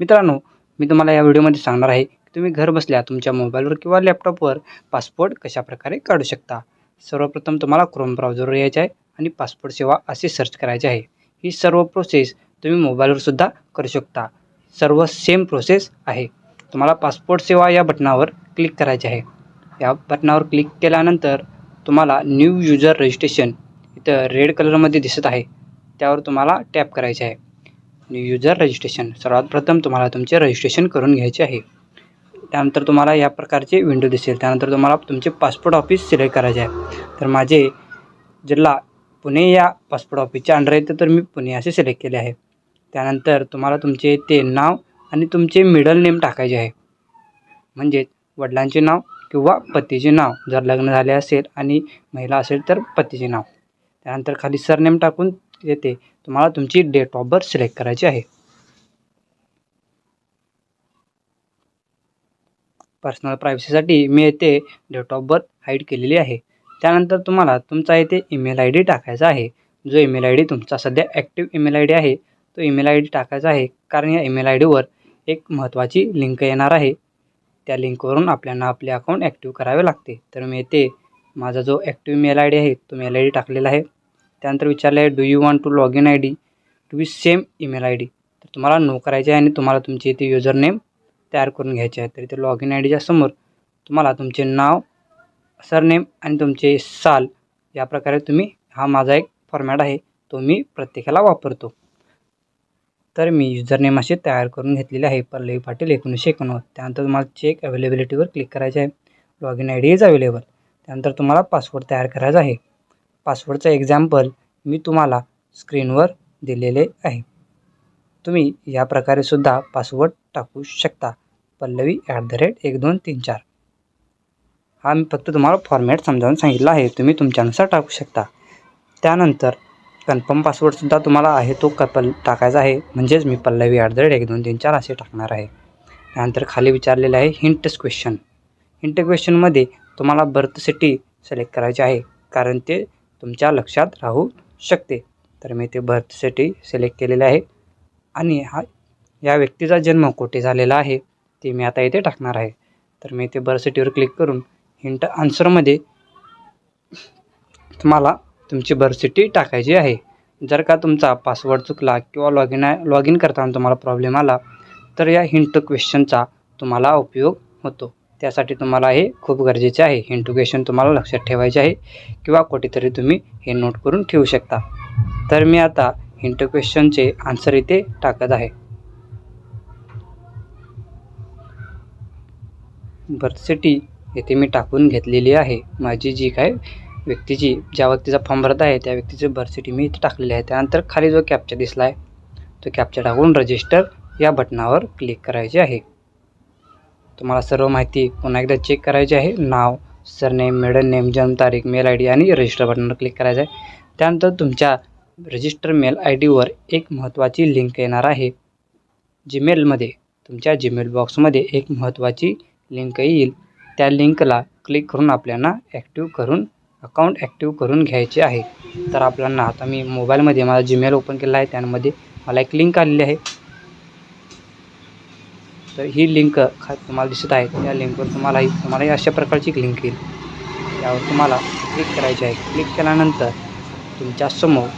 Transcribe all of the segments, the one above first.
मित्रांनो मी तुम्हाला या व्हिडिओमध्ये सांगणार आहे की तुम्ही घर बसल्या तुमच्या मोबाईलवर किंवा लॅपटॉपवर पासपोर्ट कशाप्रकारे काढू शकता. सर्वप्रथम तुम्हाला क्रोम ब्राउझरवर यायचे आहे आणि पासपोर्ट सेवा असे सर्च करायचे आहे. ही सर्व प्रोसेस तुम्ही मोबाईलवर सुद्धा करू शकता. सर्व सेम प्रोसेस आहे. तुम्हाला पासपोर्ट सेवा या बटनावर क्लिक करायचे आहे. या बटनावर क्लिक केल्यानंतर तुम्हाला न्यू युजर रजिस्ट्रेशन इथं रेड कलरमध्ये दिसत आहे. त्यावर तुम्हाला टॅप करायचे आहे. युजर रजिस्ट्रेशन सर्वात प्रथम तुम्हाला तुमचे रजिस्ट्रेशन करून घ्यायचे आहे. त्यानंतर तुम्हाला या प्रकारचे विंडो दिसेल. त्यानंतर तुम्हाला तुमचे पासपोर्ट ऑफिस सिलेक्ट करायचे आहे. तर माझे जिल्हा पुणे या पासपोर्ट ऑफिसच्या अंडर येतं तर मी पुणे असे सिलेक्ट केले आहे. त्यानंतर तुम्हाला तुमचे ते नाव आणि तुमचे मिडल नेम टाकायचे आहे. म्हणजेच वडिलांचे नाव किंवा पतीचे नाव. जर लग्न झाले असेल आणि महिला असेल तर पतीचे नाव. त्यानंतर खाली सरनेम टाकून येते. तुम्हाला तुमची डेट ऑफ बर्थ सिलेक्ट करायची आहे. पर्सनल प्रायव्हसीसाठी मी येथे डेट ऑफ बर्थ हाईड केलेली आहे. त्यानंतर तुम्हाला तुमचा येथे ईमेल आय डी टाकायचा आहे. जो ईमेल आय डी तुमचा सध्या ॲक्टिव्ह ईमेल आय डी आहे. तो ईमेल आय डी टाकायचा आहे. कारण या ईमेल आय डीवर एक महत्त्वाची लिंक येणार आहे. त्या लिंकवरून आपल्याला आपले अकाउंट ॲक्टिव्ह करावे लागते. तर मी येथे माझा जो ॲक्टिव्ह मेल आय डी आहे तो मेल आय डी टाकलेला आहे. त्यानंतर विचारलं आहे do you want to log in I D to be same email I D तर तुम्हाला नो करायचे आहे आणि तुम्हाला तुमचे इथे युजर नेम तयार करून घ्यायचे आहे. तर इथे लॉग इन आय डीच्या समोर तुम्हाला तुमचे नाव सरनेम आणि तुमचे साल या प्रकारे तुम्ही हा माझा एक फॉर्मॅट आहे तो मी प्रत्येकाला वापरतो. तर मी युजर नेम असे तयार करून घेतलेले आहे. पल्लवी पाटील एकोणीसशे एकोणनव्वद. त्यानंतर तुम्हाला चेक अवेलेबिलिटीवर क्लिक करायचे आहे. Log in I D is available त्यानंतर तुम्हाला पासवर्ड तयार करायचा आहे. पासवर्डचं एक्झाम्पल मी तुम्हाला स्क्रीनवर दिलेले आहे. तुम्ही या प्रकारे सुद्धा पासवर्ड टाकू शकता. पल्लवी ॲट द रेट एक दोन तीन चार. हा मी फक्त तुम्हाला फॉर्मॅट समजावून सांगितला आहे. तुम्ही तुमच्यानुसार टाकू शकता. त्यानंतर कन्फर्म पासवर्डसुद्धा तुम्हाला आहे. तो कपल टाकायचा आहे. म्हणजेच मी पल्लवी ॲट द रेट एक दोन तीन चार असे टाकणार आहे. त्यानंतर खाली विचारलेलं आहे हिंट क्वेश्चन हिंट क्वेश्चनमध्ये तुम्हाला बर्थ सिटी सिलेक्ट करायची आहे. कारण ते तुमच्या लक्षात राहू शकते. तर मी ते बर्थसाठी सिलेक्ट केलेले आहे. आणि हा या व्यक्तीचा जन्म कोठे झालेला आहे ते मी आता इथे टाकणार आहे. तर मी इथे बर्थ सिटीवर क्लिक करून हिंट आन्सरमध्ये तुम्हाला तुमची बर्थ सिटी टाकायची आहे. जर का तुमचा पासवर्ड चुकला किंवा लॉग इन लॉग इन करताना तुम्हाला प्रॉब्लेम आला तर या हिंट क्वेश्चनचा तुम्हाला उपयोग होतो. त्यासाठी तुम्हाला हे खूप गरजेचे आहे. हिंट तुम्हाला लक्षात ठेवायचे आहे. किंवा कुठेतरी तुम्ही हे नोट करून ठेवू शकता. तर मी आता हिंट आन्सर इथे टाकत आहे. बर्थ सिटी येथे मी टाकून घेतलेली आहे. माझी जी काय व्यक्तीची ज्या व्यक्तीचा फॉर्म भरत आहे त्या व्यक्तीची बर्थ सिटी मी इथे टाकलेली आहे. त्यानंतर खाली जो कॅप्चा दिसला आहे तो कॅप्चा टाकून रजिस्टर या बटनावर क्लिक करायचे आहे. तुम्हाला सर्व माहिती पुन्हा एकदा चेक करायची आहे. नाव सरनेम मिडल नेम जन्मतारीख मेल आय डी आणि रजिस्टर बटनवर क्लिक करायचं आहे. त्यानंतर तुमच्या रजिस्टर मेल आय डीवर एक महत्त्वाची लिंक येणार आहे. जीमेलमध्ये तुमच्या जीमेल बॉक्समध्ये एक महत्त्वाची लिंक येईल. त्या लिंकला क्लिक करून आपल्याला ॲक्टिव्ह करून अकाउंट ॲक्टिव्ह करून घ्यायचे आहे. तर आपल्याला आता मी मोबाईलमध्ये माझा जीमेल ओपन केला आहे. त्यामध्ये मला एक लिंक आलेली आहे. तर ही लिंक खा तुम्हाला दिसत आहे. त्या लिंकवर तुम्हाला तुम्हालाही तुम्हाला अशा प्रकारची एक लिंक येईल. त्यावर तुम्हाला क्लिक करायचे आहे. क्लिक केल्यानंतर तुमच्यासमोर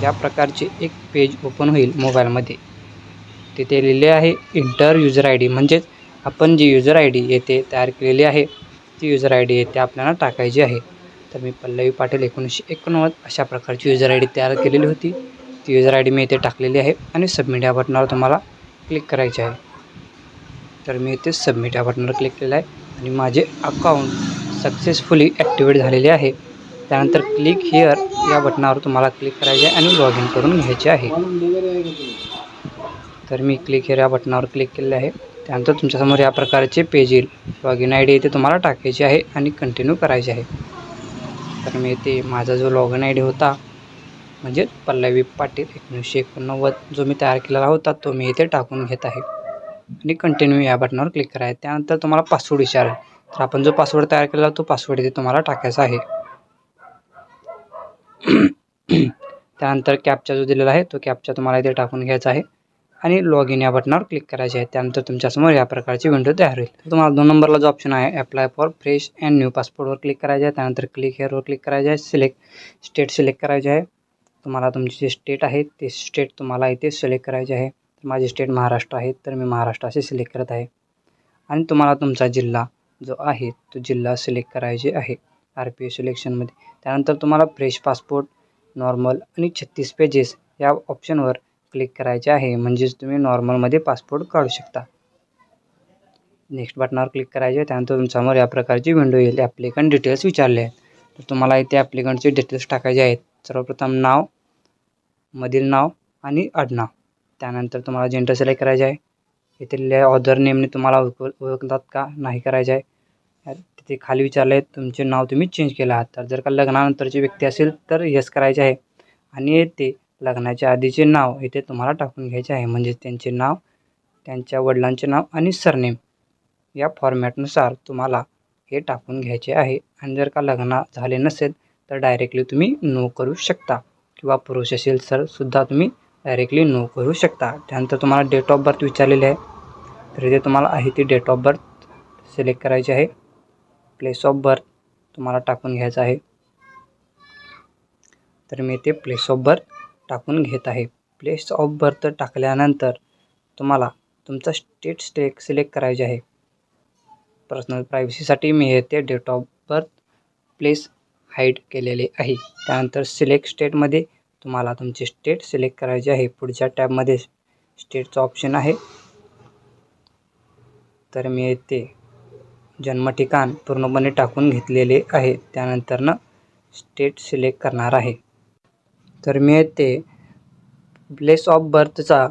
या प्रकारचे एक पेज ओपन होईल मोबाईलमध्ये तिथे लिहिले आहे इंटर युजर आय डी म्हणजेच आपण जी युजर आय डी येथे तयार केलेली आहे ती युजर आय डी येथे आपल्याला टाकायची आहे. तर मी पल्लवी पाटील एकोणीसशे एकोणनव्वद अशा प्रकारची युजर आय डी तयार केलेली होती. ती युजर आय डी मी इथे टाकलेली आहे आणि सबमिट या बटनावर तुम्हाला क्लिक करायचे आहे. तर मी इथे सबमिट या बटनावर क्लिक केलं आहे आणि माझे अकाउंट सक्सेसफुली ॲक्टिवेट झालेले आहे. त्यानंतर क्लिक हिअर या बटनावर तुम्हाला क्लिक करायचे आहे आणि लॉग इन करून घ्यायचे आहे. तर मी क्लिक हिअर या बटनावर क्लिक केले आहे. त्यानंतर तुमच्यासमोर या प्रकारचे पेज येईल. लॉग इन आय डी इथे तुम्हाला टाकायची आहे आणि कंटिन्यू करायचे आहे. तर मी इथे माझा जो लॉग इन आय डी होता म्हणजे पल्लवी पाटील एकोणीसशे एकोणनव्वद जो मी तयार केलेला होता तो मी इथे टाकून घेत आहे. आणि कंटिन्यू या बटनावर क्लिक करायचं त्यानंतर तुम्हाला पासवर्ड विचारेल. तर आपण जो पासवर्ड तयार केलेला तो पासवर्ड इथे तुम्हाला टाकायचा आहे. त्यानंतर कॅपचा जो दिलेला आहे तो कॅपचा तुम्हाला इथे टाकून घ्यायचा आहे. आणि लॉग इन या बटनावर क्लिक करायचे आहे. त्यानंतर तुमच्यासमोर या प्रकारची विंडो तयार होईल. तुम्हाला दोन नंबरला जो ऑप्शन आहे apply for fresh and new पासपोर्टवर click करायचे आहे. त्यानंतर क्लिक हेअरवर क्लिक करायचे आहे. सिलेक्ट स्टेट सिलेक्ट करायचे आहे. तुम्हाला तुमची जे स्टेट आहे ते स्टेट तुम्हाला इथे सिलेक्ट करायचे आहे. माझी स्टेट महाराष्ट्र आहे तर मी महाराष्ट्र असे सिलेक्ट करत आहे. आणि तुम्हाला तुमचा जिल्हा जो आहे तो जिल्हा सिलेक्ट करायचे आहे आर पी एस सिलेक्शनमध्ये त्यानंतर तुम्हाला फ्रेश पासपोर्ट नॉर्मल आणि छत्तीस पेजेस या ऑप्शनवर क्लिक करायचे आहे. म्हणजेच तुम्ही नॉर्मलमध्ये पासपोर्ट काढू शकता. नेक्स्ट बटनावर क्लिक करायचे त्यानंतर तुमच्यासमोर या प्रकारची विंडो येईल. ॲप्लिकंट डिटेल्स विचारले आहेत. तर तुम्हाला इथे ॲप्लिकंटचे डिटेल्स टाकायचे आहेत. सर्वप्रथम नाव मधील नाव आणि आडनाव. त्यानंतर तुम्हाला जेंडर सिलेक्ट करायचे आहे. इथले ऑदर नेमने तुम्हाला ओळख ओळखतात का? नाही करायचे आहे. तिथे खाली विचारले आहे तुमचे नाव तुम्ही चेंज केलं आहात. तर जर का लग्नानंतरची व्यक्ती असेल तर यस करायचे आहे. आणि ते लग्नाच्या आधीचे नाव इथे तुम्हाला टाकून घ्यायचे आहे. म्हणजे त्यांचे नाव त्यांच्या वडिलांचे नाव आणि सरनेम या फॉर्मॅटनुसार तुम्हाला हे टाकून घ्यायचे आहे. आणि जर का लग्न झाले नसेल तर डायरेक्टली तुम्ही नो करू शकता. किंवा पुरुष असेल तर सुद्धा तुम्ही डायरेक्टली नो करू शकता. त्यानंतर तुम्हाला डेट ऑफ बर्थ विचारलेली आहे. तर इथे तुम्हाला आहे ती डेट ऑफ बर्थ सिलेक्ट करायची आहे. प्लेस ऑफ बर्थ तुम्हाला टाकून घ्यायचं आहे. तर मी ते प्लेस ऑफ बर्थ टाकून घेत आहे. प्लेस ऑफ बर्थ टाकल्यानंतर तुम्हाला तुमचा स्टेट स्टेक सिलेक्ट करायचे आहे. पर्सनल प्रायव्हसीसाठी मी हे ते date of birth place hide केलेले आहे. त्यानंतर सिलेक्ट स्टेटमध्ये तुम्हाला तुमचे स्टेट सिलेक्ट करायचे आहे. पुढच्या टॅबमध्ये स्टेटचं ऑप्शन आहे. तर मी येथे जन्मठिकाण पूर्णपणे टाकून घेतलेले आहे. त्यानंतरनं स्टेट सिलेक्ट करणार आहे. तर मी येते. प्लेस ऑफ बर्थचा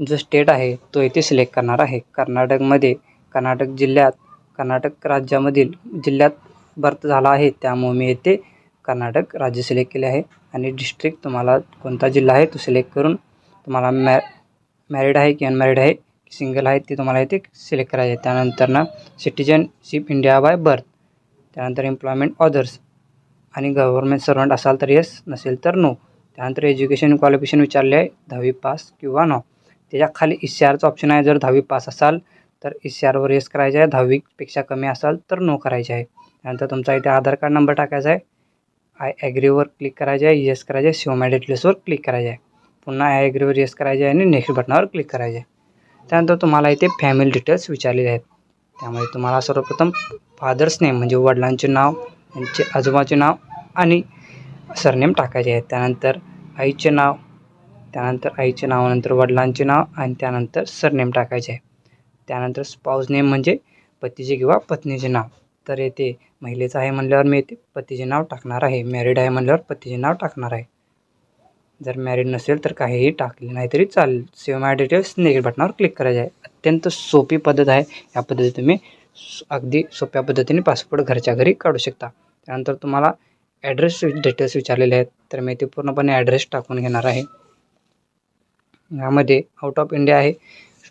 जो स्टेट आहे तो येथे सिलेक्ट करणार आहे. कर्नाटकमध्ये कर्नाटक जिल्ह्यात कर्नाटक राज्यामधील जिल्ह्यात बर्थ झाला आहे. त्यामुळे मी येथे कर्नाटक राज्य सिलेक्ट केले आहे. आणि डिस्ट्रिक्ट तुम्हाला कोणता जिल्हा आहे तो सिलेक्ट करून तुम्हाला मॅ मॅरिड आहे की अनमॅरिड आहे की सिंगल आहे ते तुम्हाला इथे सिलेक्ट करायचे. आहे त्यानंतर ना सिटिजनशिप इंडिया बाय बर्थ त्यानंतर एम्प्लॉयमेंट ऑदर्स आणि गव्हर्मेंट सर्वंट असाल तर येस नसेल तर नो त्यानंतर एज्युकेशन क्वालिफिकेशन विचारले आहे दहावी पास किंवा नो त्याच्याखाली ई सी आरचं ऑप्शन आहे. जर दहावी पास असाल तर ई सी आरवर येस करायचं आहे. दहावीपेक्षा कमी असाल तर नो करायचे आहे. त्यानंतर तुमचा इथे आधार कार्ड नंबर टाकायचा आहे. आय ॲग्रीवर क्लिक करायचे आहे येस करायचे आहे शिव मॅ डिटेल्सवर क्लिक करायचे आहे. पुन्हा आय ॲग्रीवर येस करायचे आहे आणि नेक्स्ट बटनावर क्लिक करायचे आहे. त्यानंतर तुम्हाला इथे फॅमिली डिटेल्स विचारलेले आहेत. त्यामुळे तुम्हाला सर्वप्रथम फादर्स नेम म्हणजे वडिलांचे नाव त्यांचे आजोबाचे नाव आणि सरनेम टाकायचे आहे त्यानंतर आईचे नाव त्यानंतर आईचे नावानंतर वडिलांचे नाव आणि त्यानंतर सरनेम टाकायचे आहे. त्यानंतर स्पाऊस नेम म्हणजे पतीचे किंवा पत्नीचे नाव. तर येथे महिलेचं आहे म्हणल्यावर मी येथे पतीचे नाव टाकणार आहे. मॅरिड आहे म्हणल्यावर पतीचे नाव टाकणार आहे. जर मॅरिड नसेल तर काहीही टाकले नाही तरी चालेल. सेव्ह माय डिटेल्स निगेट बटनावर क्लिक करायचे आहे. अत्यंत सोपी पद्धत आहे. या पद्धतीने तुम्ही अगदी सोप्या पद्धतीने पासपोर्ट घरच्या घरी काढू शकता. त्यानंतर तुम्हाला ॲड्रेस डिटेल्स विचारलेले आहेत. तर मी ते पूर्णपणे ॲड्रेस टाकून घेणार आहे. यामध्ये आउट ऑफ इंडिया आहे.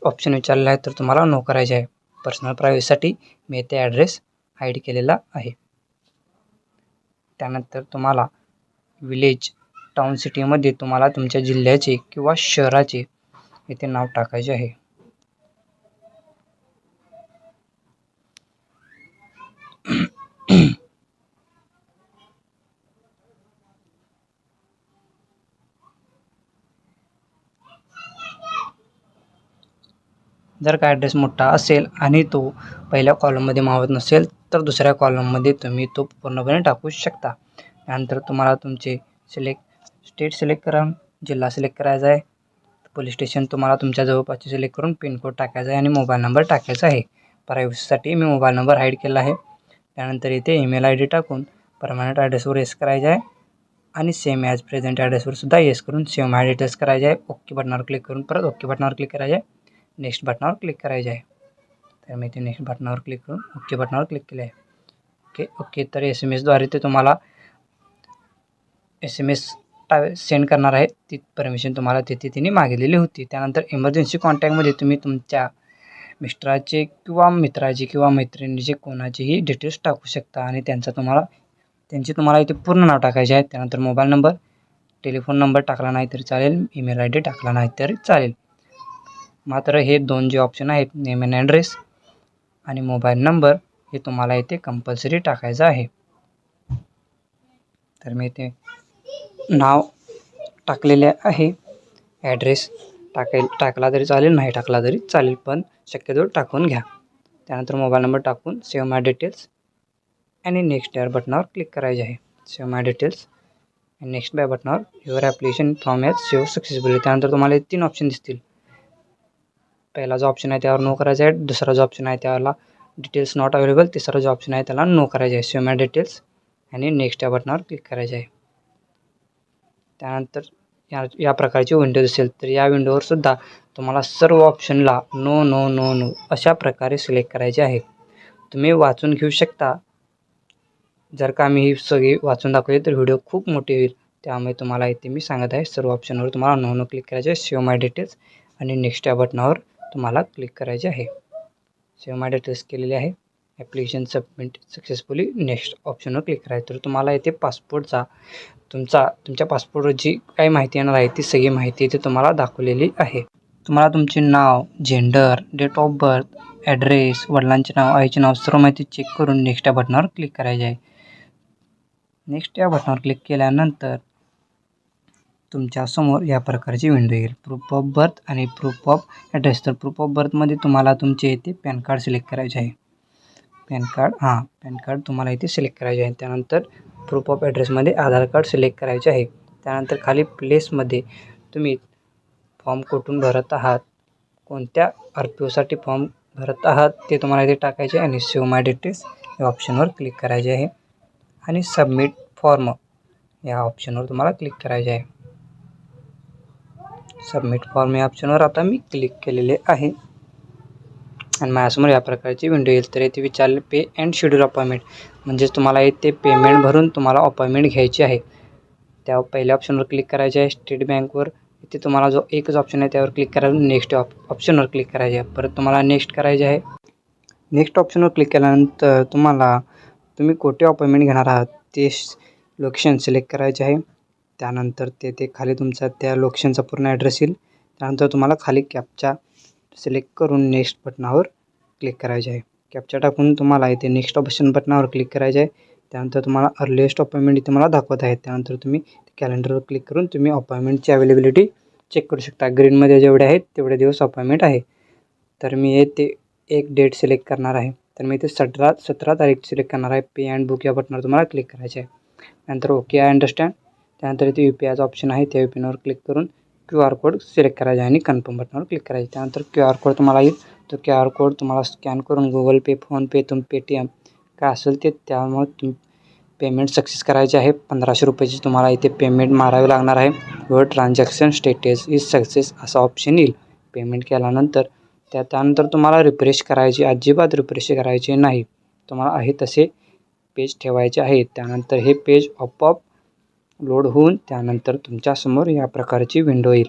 ऑप्शन विचारलेला आहे. तर तुम्हाला नो करायचे आहे. पर्सनल प्रायव्हसीसाठी मी ते ॲड्रेस हाईड केलेला आहे. त्यानंतर तुम्हाला विलेज टाउन सिटीमध्ये तुम्हाला तुमच्या जिल्ह्याचे किंवा शहराचे इथे नाव टाकायचे आहे. जर का ॲड्रेस मोठा असेल आणि तो पहिल्या कॉलममध्ये मावत नसेल तर दुसऱ्या कॉलममध्ये तुम्ही तो पूर्णपणे टाकू शकता. त्यानंतर तुम्हाला तुमचे सिलेक्ट स्टेट सिलेक्ट करा जिल्हा सिलेक्ट करायचा आहे. पोलीस स्टेशन तुम्हाला तुमच्या जवळपासचे सिलेक्ट करून पिनकोड टाकायचा आहे आणि मोबाईल नंबर टाकायचा आहे. प्रायव्हसीसाठी मी मोबाईल नंबर हाईड केला आहे. त्यानंतर इथे ईमेल आय डी टाकून परमनंट ॲड्रेसवर येस करायचं आहे. आणि सेम ॲज प्रेझेंट ॲड्रेसवर सुद्धा येस करून सेम माय डिटेल्स करायचे आहे. ओके बटनावर क्लिक करून परत ओके बटनावर क्लिक करायचे आहे. नेक्स्ट बटनावर क्लिक करायचे आहे. तर मी ते नेक्स्ट बटनावर क्लिक करून ओके बटनावर क्लिक केले आहे ओके ओके तर एस एम एसद्वारे ते तुम्हाला एस एम एस टा सेंड करणार आहे. ती परमिशन तुम्हाला तिथे तिने मागितलेली होती. त्यानंतर इमर्जन्सी कॉन्टॅक्टमध्ये तुम्ही तुमच्या मिस्टराचे किंवा मित्राचे किंवा मैत्रिणीचे कोणाचेही डिटेल्स टाकू शकता आणि त्यांचा तुम्हाला त्यांचे तुम्हाला इथे पूर्ण नाव टाकायचे आहे. त्यानंतर मोबाईल नंबर टेलिफोन नंबर टाकला नाही तरी चालेल ईमेल आय डी टाकला नाही तरी चालेल. मात्र हे दोन जे ऑप्शन आहेत नेम अँड ॲड्रेस आणि मोबाईल नंबर हे तुम्हाला इथे कंपल्सरी टाकायचं आहे. तर मी इथे नाव टाकलेले आहे. ॲड्रेस टाकेल टाकला तरी चालेल नाही टाकला तरी चालेल पण शक्यतो टाकून घ्या. त्यानंतर मोबाईल नंबर टाकून सेव्ह माय डिटेल्स आणि नेक्स्ट या बटनावर क्लिक करायचे आहे. सेव्ह माय डिटेल्स आणि नेक्स्ट बाय बटनावर your application form has save successfully त्यानंतर तुम्हाला हे तीन ऑप्शन दिसतील. पहिला जो ऑप्शन आहे त्यावर नो करायचा आहे. दुसरा जो ऑप्शन आहे त्याला डिटेल्स नॉट अवेलेबल तिसरा जो ऑप्शन आहे त्याला नो करायचा आहे. स्विमॅ माय डिटेल्स आणि नेक्स्ट या बटनावर क्लिक करायचे आहे. त्यानंतर या या प्रकारची विंडो दिसेल. तर या विंडोवर सुद्धा तुम्हाला सर्व ऑप्शनला नो नो नो नो अशा प्रकारे सिलेक्ट करायचे आहे. तुम्ही वाचून घेऊ शकता. जर का मी ही सगळी वाचून दाखवली तर व्हिडिओ खूप मोठी होईल. त्यामुळे तुम्हाला इथे मी सांगत आहे सर्व ऑप्शनवर तुम्हाला नो नो क्लिक करायचे आहे. सेव्ह माय डिटेल्स आणि नेक्स्ट या बटनावर तुम्हाला क्लिक करायचे आहे. सेव्ह माय डिटेल्स केलेले आहे. ॲप्लिकेशन सबमिट सक्सेसफुली नेक्स्ट ऑप्शनवर क्लिक करायचं. तर तुम्हाला येथे पासपोर्टचा तुमचा तुमच्या पासपोर्टवर जी काही माहिती येणार आहे ती सगळी माहिती इथे तुम्हाला दाखवलेली आहे. तुम्हाला तुमचे नाव gender date of birth address वडिलांचे नाव आईचे नाव सर्व माहिती चेक करून नेक्स्ट या बटनावर क्लिक करायचे आहे. नेक्स्ट या बटनावर क्लिक केल्यानंतर तुमच्यासमोर या प्रकारची विंडो येईल. प्रूफ ऑफ बर्थ आणि प्रूफ ऑफ ॲड्रेस तर प्रूफ ऑफ बर्थमध्ये तुम्हाला तुमचे इथे पॅन कार्ड सिलेक्ट करायचे आहे. पॅन कार्ड हां पॅन कार्ड तुम्हाला इथे सिलेक्ट करायचे आहे. त्यानंतर प्रूफ ऑफ ॲड्रेसमध्ये आधार कार्ड सिलेक्ट करायचे आहे. त्यानंतर खाली प्लेसमध्ये तुम्ही फॉर्म कुठून भरत आहात कोणत्या आर पी ओसाठी फॉर्म भरत आहात ते तुम्हाला इथे टाकायचे आणि सेव माय डिटेल्स या ऑप्शनवर क्लिक करायचे आहे. आणि सबमिट फॉर्म या ऑप्शनवर तुम्हाला क्लिक करायचे आहे. सबमिट फॉर्म या ऑप्शनवर आता मी क्लिक केलेले आहे. आणि माझ्यासमोर या प्रकारची विंडो येईल. तर इथे विचारले पे अँड शेड्यूल अपॉइंटमेंट म्हणजेच तुम्हाला येथे पेमेंट भरून तुम्हाला अपॉइंटमेंट घ्यायची आहे. त्या पहिल्या ऑप्शनवर क्लिक करायचे आहे. स्टेट बँकवर इथे तुम्हाला जो एकच ऑप्शन आहे त्यावर क्लिक करायचं नेक्स्ट ऑप ऑप्शनवर क्लिक करायचे आहे. परत तुम्हाला नेक्स्ट करायचे आहे. नेक्स्ट ऑप्शनवर क्लिक केल्यानंतर तुम्हाला तुम्ही कोठे अपॉइंटमेंट घेणार आहात? ते लोकेशन सिलेक्ट करायचे आहे. त्यानंतर ते ते खाली तुमचा त्या लोकेशनचा पूर्ण ॲड्रेस येईल. त्यानंतर तुम्हाला खाली कॅपचा सिलेक्ट करून नेक्स्ट बटनावर क्लिक करायचे आहे. कॅपचा टाकून तुम्हाला इथे नेक्स्ट ऑप्शन बटनावर क्लिक करायचे आहे. त्यानंतर तुम्हाला अर्लिएस्ट अपॉइंटमेंट इथे मला दाखवत आहे. त्यानंतर तुम्ही कॅलेंडरवर क्लिक करून तुम्ही अपॉइंटमेंटची अवेलेबिलिटी चेक करू शकता. ग्रीनमध्ये जेवढे आहेत तेवढे दिवस अपॉइंटमेंट आहे. तर मी ते एक डेट सिलेक्ट करणार आहे. तर मी इथे सतरा सतरा तारीख सिलेक्ट करणार आहे. पे अँड बुक या बटनावर तुम्हाला क्लिक करायचे आहे. नंतर ओके आय अंडरस्टँड त्यानंतर इथे यू पी आयचा ऑप्शन आहे. त्या यू पी आयवर क्लिक करून क्यू आर कोड सिलेक्ट करायचा आणि कन्फर्म बटनावर क्लिक करायचे. त्यानंतर क्यू आर कोड तुम्हाला येईल. तो क्यू आर कोड तुम्हाला स्कॅन करून गुगल पे फोनपे तुम पेटीएम काय असेल ते त्यामुळे तुम पेमेंट सक्सेस करायचे आहे. पंधराशे रुपयाची तुम्हाला इथे पेमेंट मारावी लागणार आहे. व ट्रान्झॅक्शन स्टेटस इज सक्सेस असा ऑप्शन येईल. पेमेंट केल्यानंतर त्या त्यानंतर तुम्हाला रिफ्रेश करायची अजिबात रिफ्रेश करायचे नाही. तुम्हाला आहे तसे पेज ठेवायचे आहे त्यानंतर हे पेज आपोआप लोड होऊन त्यानंतर तुमच्यासमोर या प्रकारची विंडो येईल.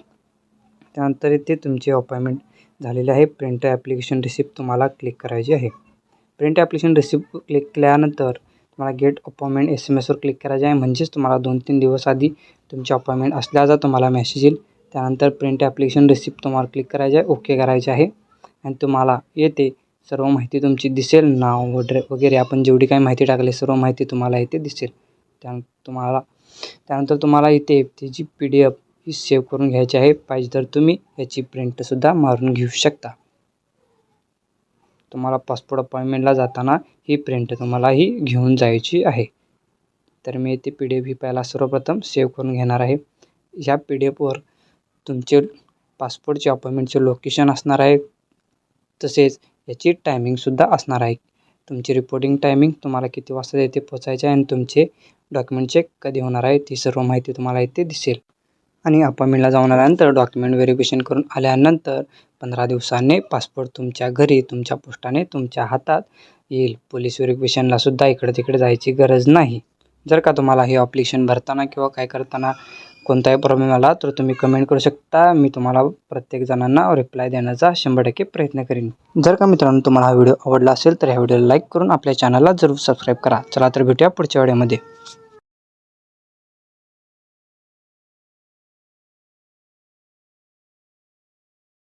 त्यानंतर इथे तुमची अपॉइंटमेंट झालेली आहे. प्रिंट ॲप्लिकेशन रिसिप्ट तुम्हाला क्लिक करायची आहे. प्रिंट ॲप्लिकेशन रिसिप्ट क्लिक केल्यानंतर तुम्हाला गेट अपॉइंटमेंट एस एम एसवर क्लिक करायचे आहे. म्हणजेच तुम्हाला दोन तीन दिवस आधी तुमची अपॉइंटमेंट असल्याचा तुम्हाला मेसेज येईल. त्यानंतर प्रिंट ॲप्लिकेशन रिसिप्ट तुम्हाला क्लिक करायचे आहे. ओके करायचे आहे. आणि तुम्हाला येते सर्व माहिती तुमची दिसेल. नाव वगैरे वगैरे आपण जेवढी काही माहिती टाकली सर्व माहिती तुम्हाला येते दिसेल. त्या तुम्हाला त्यानंतर तुम्हाला इथे त्याची पी डी एफ ही सेव्ह करून घ्यायची आहे पाहिजे तर तुम्ही याची प्रिंटसुद्धा मारून घेऊ शकता. तुम्हाला पासपोर्ट अपॉइंटमेंटला जाताना ही प्रिंट तुम्हाला ही घेऊन जायची आहे. तर मी इथे पी डी एफ ही पहिला सर्वप्रथम सेव्ह करून घेणार आहे. ह्या पी डी एफवर तुमचे पासपोर्टचे अपॉइंटमेंटचे लोकेशन असणार आहे. तसेच याची टायमिंगसुद्धा असणार आहे. तुमची रिपोर्टिंग टायमिंग तुम्हाला किती वाजता येथे पोचायचे आहे आणि तुमचे डॉक्युमेंट चेक कधी होणार आहे ती सर्व माहिती तुम्हाला इथे दिसेल. आणि अपॉइंटमेंटला जाऊन आल्यानंतर डॉक्युमेंट व्हेरिफिकेशन करून आल्यानंतर पंधरा दिवसांनी पासपोर्ट तुमच्या घरी तुमच्या पोस्टाने तुमच्या हातात येईल. पोलीस व्हेरिफिकेशनला सुद्धा इकडे तिकडे जायची गरज नाही. जर का तुम्हाला हे अप्लिकेशन भरताना किंवा काय करताना कोणताही प्रॉब्लेम आला तर तुम्ही कमेंट करू शकता. मी तुम्हाला प्रत्येक जणांना रिप्लाय देण्याचा शंभर टक्के प्रयत्न करीन. जर का मित्रांनो तुम्हाला हा व्हिडिओ आवडला असेल तर ह्या व्हिडिओला लाईक करून आपल्या चॅनलला जरूर सबस्क्राईब करा. चला तर भेटूया पुढच्या व्हिडिओमध्ये